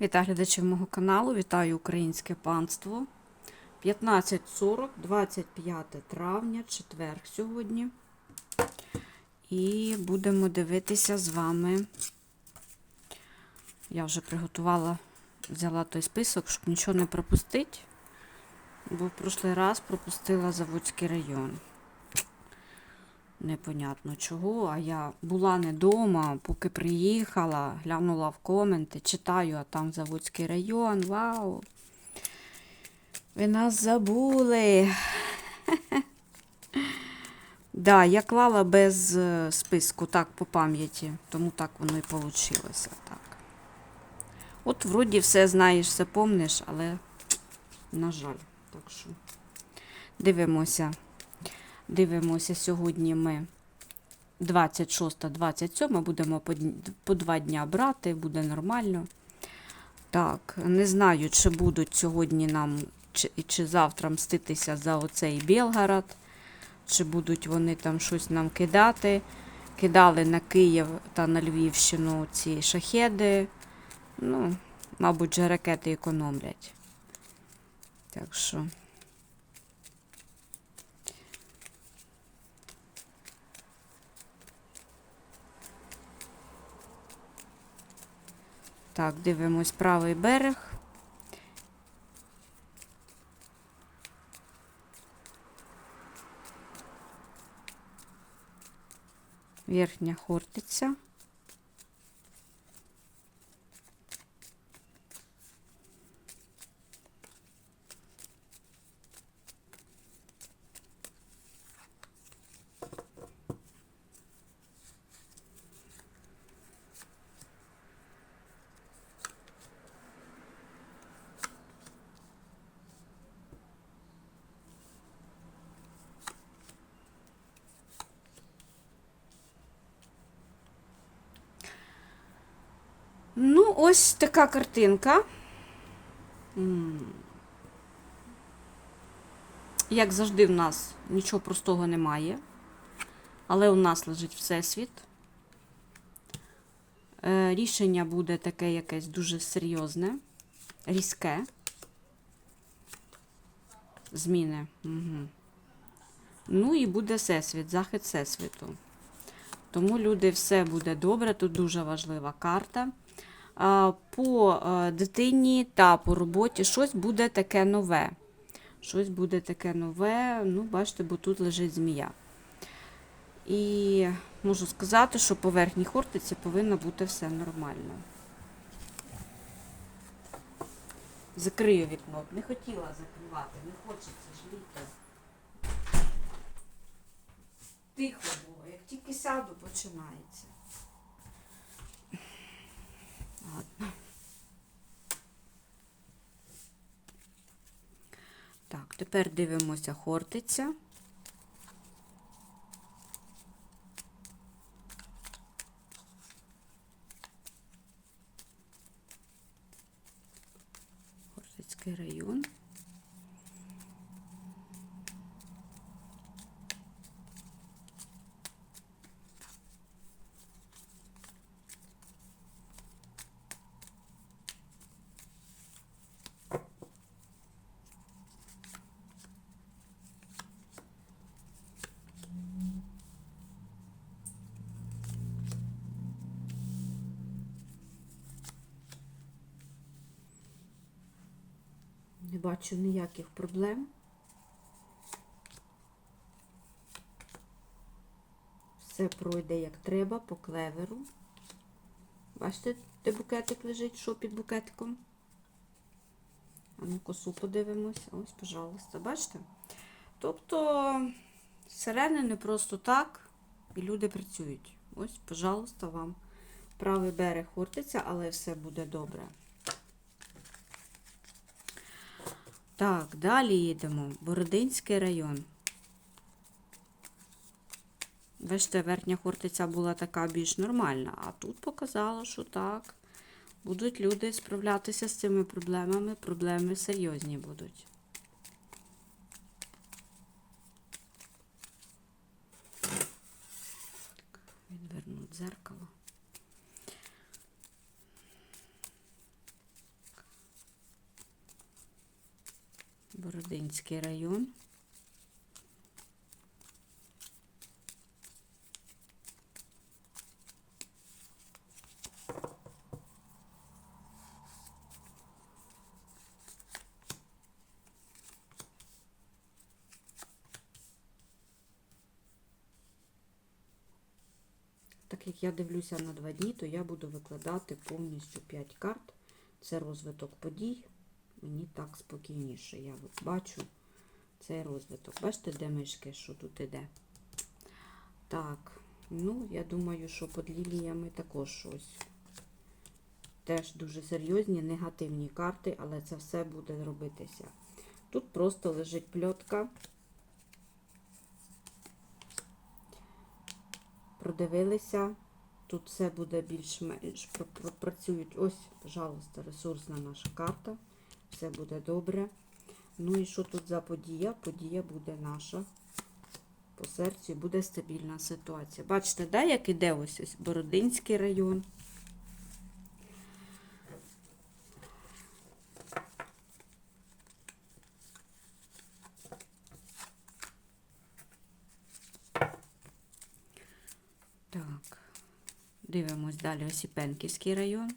Вітаю глядачів мого каналу, вітаю українське панство. 15.40, 25 травня, четверг сьогодні. І будемо дивитися з вами. Я вже приготувала, взяла той список, щоб нічого не пропустити, бо в прошлий раз пропустила Заводський район. Непонятно чого, а я була не вдома, поки приїхала, глянула в коменти, читаю, а там Заводський район, вау. Ви нас забули. Да, я клала без е, списку, так, по пам'яті, тому так воно і вийшло. Так. От, вроді, все знаєш, все помниш, але, на жаль, так що дивимося. Дивимося, сьогодні ми 26-27 будемо по, два дня брати, буде нормально. Так, не знаю, чи будуть сьогодні нам, чи, чи завтра мститися за оцей Білгород, чи будуть вони там щось нам кидати. Кидали на Київ та на Львівщину ці шахеди. Ну, мабуть, же ракети економлять. Так що. Так, дивимось правий берег. Верхня Хортиця. Ну, ось така картинка. Як завжди, в нас нічого простого немає. Але у нас лежить Всесвіт. Е, Рішення буде таке якесь дуже серйозне, різке. Зміни. Угу. Ну і буде Всесвіт, захід Всесвіту. Тому, люди, все буде добре. Тут дуже важлива карта. По дитині та по роботі щось буде таке нове. Щось буде таке нове. Ну, бачите, бо тут лежить змія. І можу сказати, що по верхній хортиці повинно бути все нормально. Закрию вікно. Не хотіла закривати, не хочеться ж літо. Тихо було, як тільки сяду, починається. Ладно. Так, тепер дивимося хортиця. Хортицький район. Не бачу ніяких проблем. Все пройде як треба по клеверу. Бачите, де букетик лежить, що під букетиком? А ну косу подивимось. Ось, пожалуйста, бачите? Тобто, сирени не просто так, і люди працюють. Ось, пожалуйста, вам правий берег хортиця, але все буде добре. Так, далі їдемо. Бородинський район. Бачите, верхня хортиця була така більш нормальна, а тут показало, що так. Будуть люди справлятися з цими проблемами. Проблеми серйозні будуть. Відвернуть дзеркало. Бородинський район. Так як я дивлюся на два дні, то я буду викладати повністю 5 карт. Це розвиток подій. Мені так спокійніше. Я от бачу цей розвиток. Бачите, де мишки, що тут іде? Так, ну, я думаю, що під ліліями також щось. Теж дуже серйозні негативні карти, але це все буде робитися. Тут просто лежить пльотка. Продивилися. Тут все буде більш-менш пр- пр- працюють. Ось, пожалуйста, ресурсна наша карта. Все буде добре. Ну і що тут за подія? Подія буде наша. По серцю буде стабільна ситуація. Бачите, да, як іде ось, ось Бородинський район. Так, дивимось далі Осіпенківський район.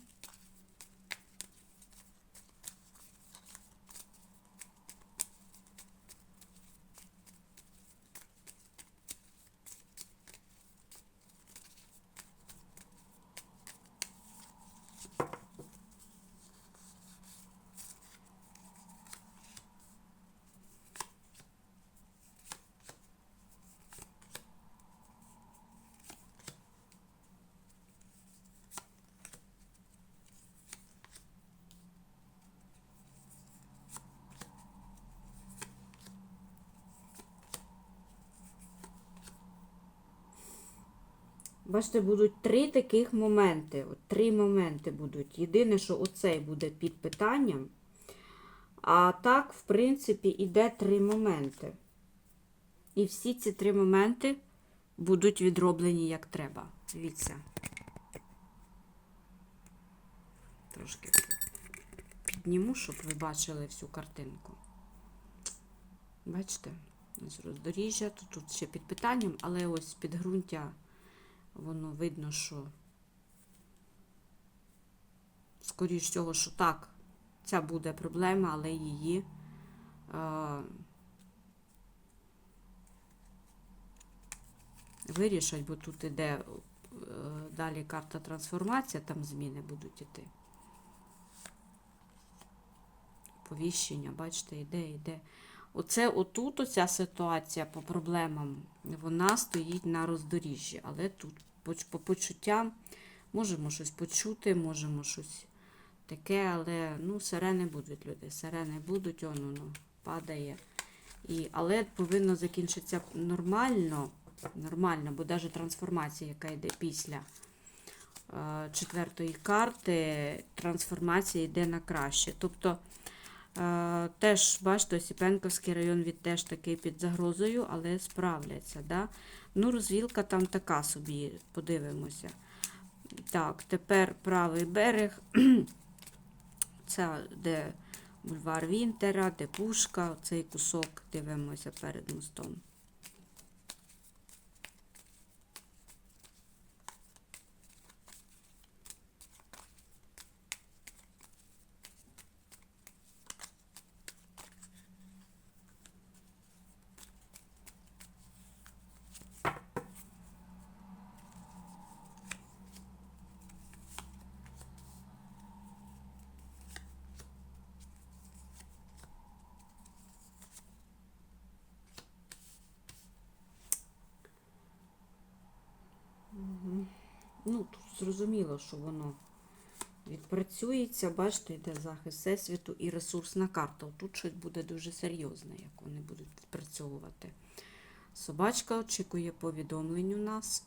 Бачите, будуть три таких моменти. От три моменти будуть. Єдине, що оцей буде під питанням. А так, в принципі, іде три моменти. І всі ці три моменти будуть відроблені як треба. Дивіться. Трошки підніму, щоб ви бачили всю картинку. Бачите? Ось роздоріжжя, тут, тут ще під питанням, але ось підґрунтя воно видно, що скоріш всього, що так, ця буде проблема, але її е, вирішать, бо тут іде е, далі карта трансформація, там зміни будуть іти. Повіщення, бачите, іде, йде. Оце отут оця ситуація по проблемам, вона стоїть на роздоріжжі, але тут по, по почуттям можемо щось почути, можемо щось таке, але ну, сирени будуть люди, сирени будуть, он воно падає. І, але повинно закінчитися нормально, нормально, бо навіть трансформація, яка йде після е, четвертої карти, трансформація йде на краще. Тобто Теж, бачите, Осіпенковський район від теж такий під загрозою, але справляться. Да? Ну, розвілка там така собі, подивимося. Так, тепер правий берег. Це де бульвар Вінтера, де Пушка, цей кусок дивимося перед мостом. Ну, тут зрозуміло, що воно відпрацюється. Бачите, йде захист Всесвіту і ресурсна карта. Тут щось буде дуже серйозне, як вони будуть відпрацьовувати. Собачка очікує повідомлень у нас.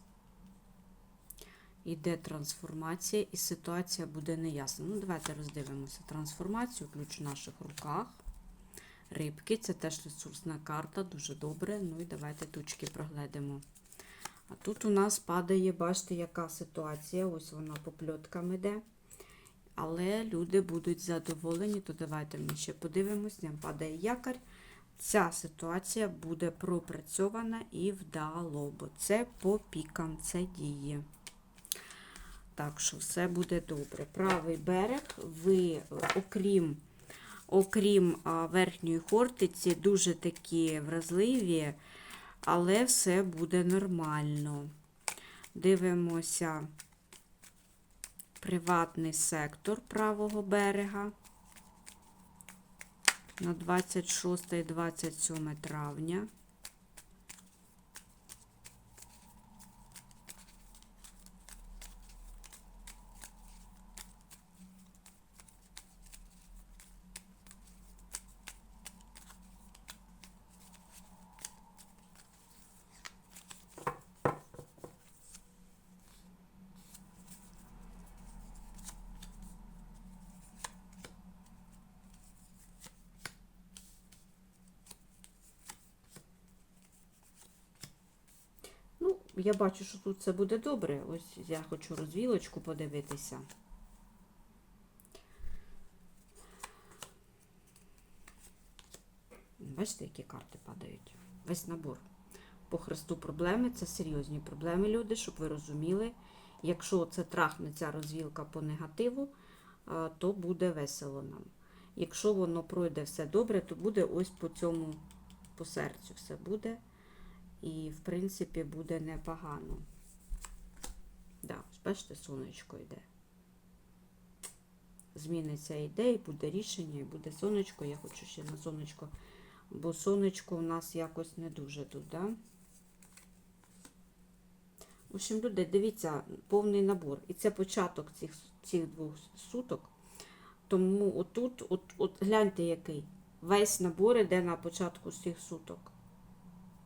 Іде трансформація, і ситуація буде неясна. Ну, давайте роздивимося трансформацію, ключ в наших руках. Рибки, це теж ресурсна карта, дуже добре. Ну і давайте тучки прогледимо. А тут у нас падає, бачите, яка ситуація. Ось вона по пльоткам іде. але люди будуть задоволені, то давайте ми ще подивимось, нам падає якорь. Ця ситуація буде пропрацьована і вдало, бо це по пікам, це діє. Так що все буде добре. Правий берег, ви, окрім, окрім верхньої хортиці, дуже такі вразливі, але все буде нормально. Дивимося приватний сектор правого берега на 26 і 27 травня. Ну, я бачу, що тут все буде добре. Ось я хочу розвілочку подивитися. Бачите, які карти падають? Весь набор. По хресту проблеми це серйозні проблеми, люди, щоб ви розуміли. Якщо це трахне ця розвілка по негативу, то буде весело нам. Якщо воно пройде все добре, то буде ось по цьому, по серцю все буде. І, в принципі, буде непогано. Да, бачите, сонечко йде. Зміниться ідея, буде рішення, і буде сонечко. Я хочу ще на сонечко, бо сонечко у нас якось не дуже тут, да? В общем, люди, дивіться, повний набор. І це початок цих, цих двох суток. Тому отут, от, от гляньте який. Весь набор іде на початку цих суток.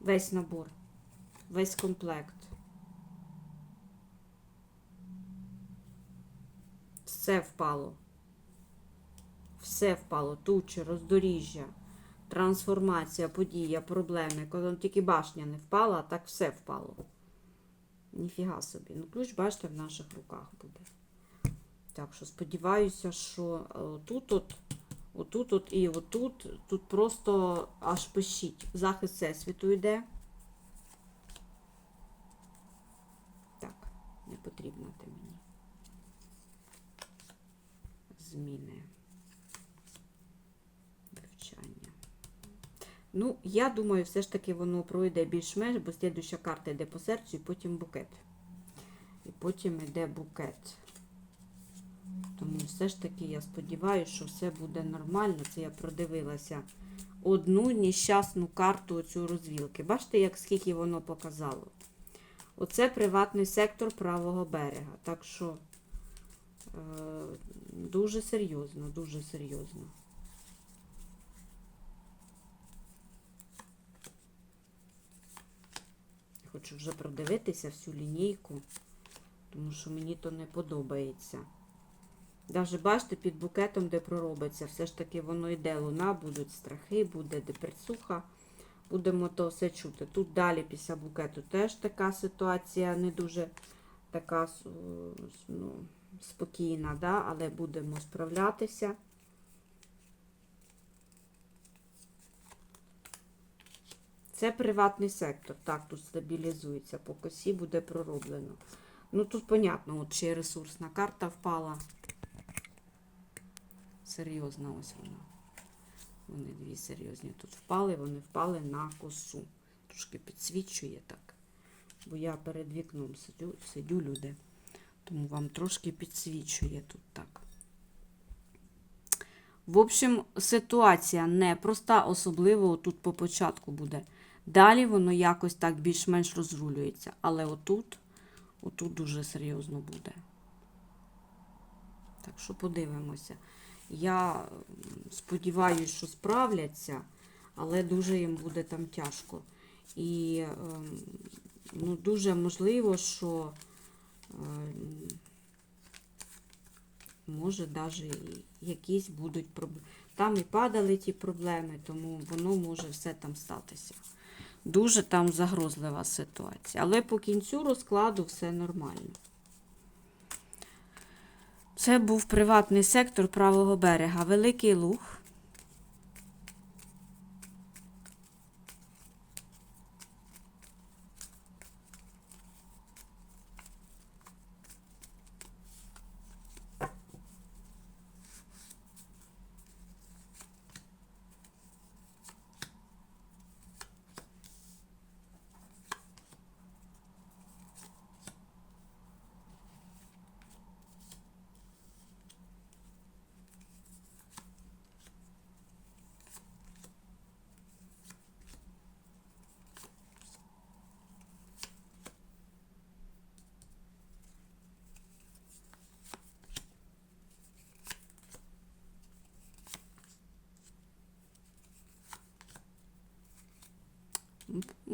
Весь набор, весь комплект. Все впало. Все впало. Тучі, роздоріжжя, трансформація, подія, проблеми. Коли тільки башня не впала, так все впало. Ніфіга собі. Ну, ключ, бачите, в наших руках буде. Так що сподіваюся, що е, тут от. Отут от і отут, тут просто аж пишіть. Захист всесвіту йде. Так, не потрібно ти мені. Зміни. Вивчання. Ну, я думаю, все ж таки воно пройде більш-менш, бо слідуща карта йде по серцю і потім букет. І потім йде букет. Тому все ж таки я сподіваюся, що все буде нормально. Це я продивилася одну нещасну карту цю розвілки. Бачите, як скільки воно показало? Оце приватний сектор правого берега. Так що е, дуже серйозно, дуже серйозно. Хочу вже продивитися всю лінійку, тому що мені то не подобається. Даже бачите, під букетом, де проробиться, все ж таки воно йде луна, будуть страхи, буде депресуха. Будемо то все чути. Тут далі після букету теж така ситуація не дуже така ну, спокійна, да? але будемо справлятися. Це приватний сектор. Так, тут стабілізується, по косі буде пророблено. Ну, тут, понятно, от ще ресурсна карта впала. Серйозна ось вона. Вони дві серйозні тут впали, вони впали на косу. Трошки підсвічує так. Бо я перед вікном сидю, сидю люди. Тому вам трошки підсвічує тут так. В общем, ситуація непроста, особливо тут по початку буде. Далі воно якось так більш-менш розрулюється. Але отут, отут дуже серйозно буде. Так що подивимося. Я сподіваюся, що справляться, але дуже їм буде там тяжко. І ем, ну, дуже можливо, що ем, може навіть якісь будуть проблеми. Там і падали ті проблеми, тому воно може все там статися. Дуже там загрозлива ситуація. Але по кінцю розкладу все нормально. Це був приватний сектор правого берега, Великий Луг.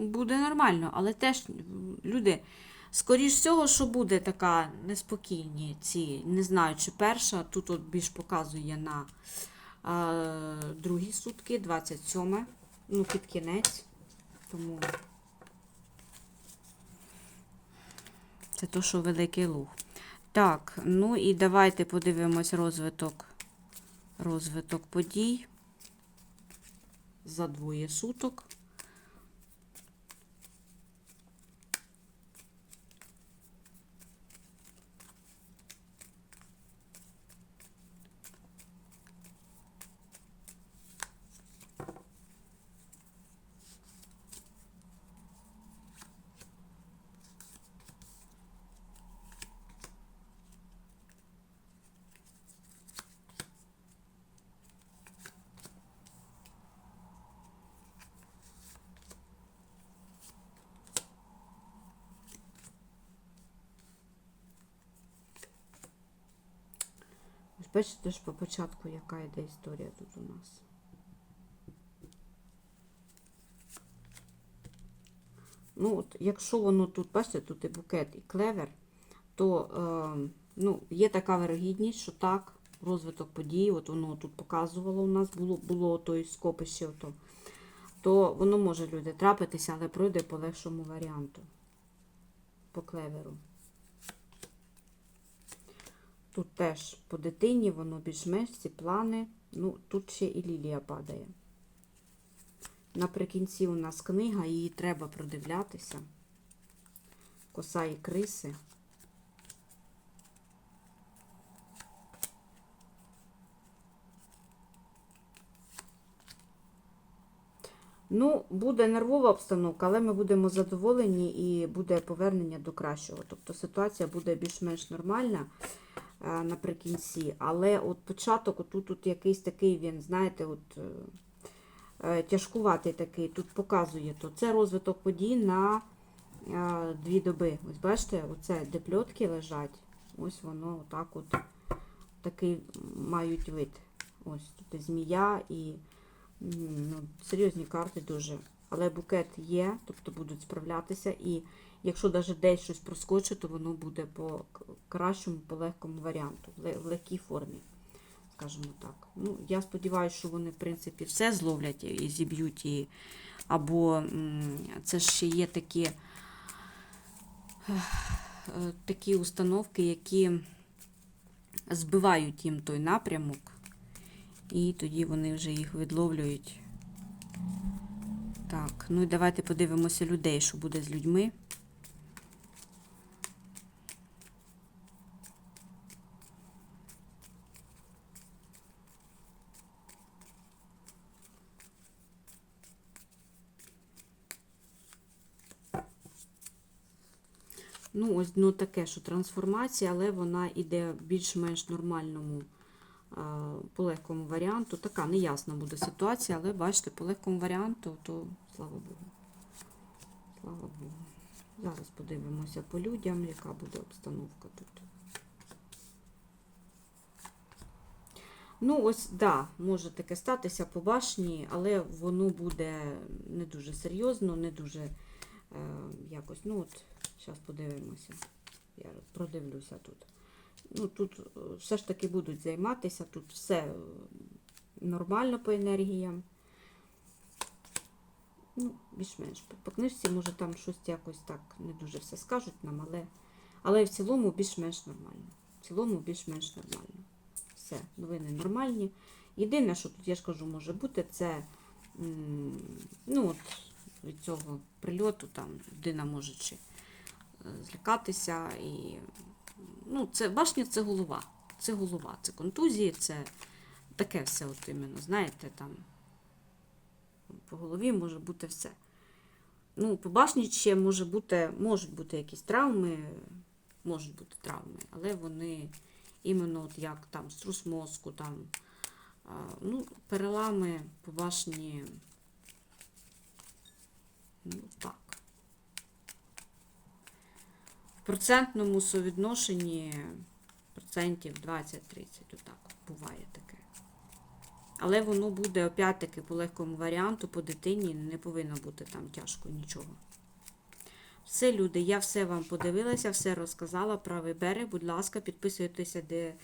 Буде нормально, але теж люди, скоріш всього, що буде така неспокійні ці, не знаю, чи перша, тут от більш показує на е, другі сутки, 27, ну, під кінець. Тому це то, що великий луг. Так, ну і давайте подивимось розвиток, розвиток подій за двоє суток. Бачите ж по початку, яка йде історія тут у нас. Ну, от, якщо воно тут, бачите, тут і букет, і клевер, то е, ну, є така вирогідність, що так, розвиток подій, от воно тут показувало у нас, було, було той скопище, ото, то воно може люди трапитися, але пройде по легшому варіанту. По клеверу. Тут теж по дитині, воно більш-менш ці плани. Ну, тут ще і лілія падає. Наприкінці у нас книга, її треба продивлятися. Коса і криси. Ну, буде нервова обстановка, але ми будемо задоволені і буде повернення до кращого. Тобто ситуація буде більш-менш нормальна наприкінці. Але от початок, отут тут якийсь такий він, знаєте, от е, е, тяжкуватий такий, тут показує то. Це розвиток подій на е, дві доби. Ось бачите, оце де пльотки лежать. Ось воно отак от такий мають вид. Ось тут і змія і ну, серйозні карти дуже. Але букет є, тобто будуть справлятися. І якщо навіть десь щось проскочить, то воно буде по кращому, по легкому варіанту, в легкій формі, скажімо так. Ну, я сподіваюся, що вони, в принципі, все зловлять і зіб'ють, і... або це ще є такі, е, такі установки, які збивають їм той напрямок, і тоді вони вже їх відловлюють. Так, ну і давайте подивимося людей, що буде з людьми. Ну, ось ну, таке, що трансформація, але вона йде більш-менш нормальному, а, по легкому варіанту. Така неясна буде ситуація, але бачите, по легкому варіанту, то слава Богу. Слава Богу. Зараз подивимося по людям, яка буде обстановка тут. Ну, ось, да, може таке статися по башні, але воно буде не дуже серйозно, не дуже е, якось, ну от, зараз подивимося. Я продивлюся тут. Ну, тут е, все ж таки будуть займатися, тут все е, нормально по енергіям. Ну, більш-менш. По, книжці, може, там щось якось так не дуже все скажуть нам, але, але в цілому більш-менш нормально. В цілому більш-менш нормально. Все, новини нормальні. Єдине, що тут, я ж кажу, може бути, це ну, от, від цього прильоту там людина може чи злякатися. І, ну, це, башня це голова. Це голова, це контузії, це таке все, от іменно, знаєте, там по голові може бути все. Ну, по башні ще може бути, можуть бути якісь травми, можуть бути травми, але вони іменно от як там струс мозку, там, ну, перелами по башні, ну так. В процентному совідношенні процентів 20-30, отак буває таке. Але воно буде опять-таки по легкому варіанту, по дитині не повинно бути там тяжко нічого. Все, люди, я все вам подивилася, все розказала. Правий берег. Будь ласка, підписуйтеся де, е,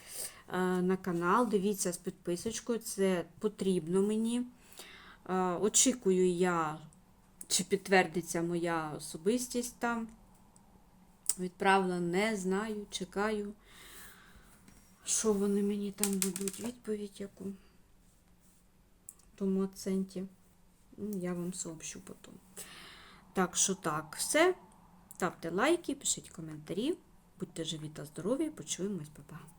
на канал, дивіться з підписочкою, це потрібно мені. Е, очікую я, чи підтвердиться моя особистість там. Відправила, не знаю, чекаю, що вони мені там дадуть відповідь яку тому акценті. Ну, Я вам сообщу потім. Так що так, все. Ставте лайки, пишіть коментарі. Будьте живі та здорові. Почуємось, Па-па.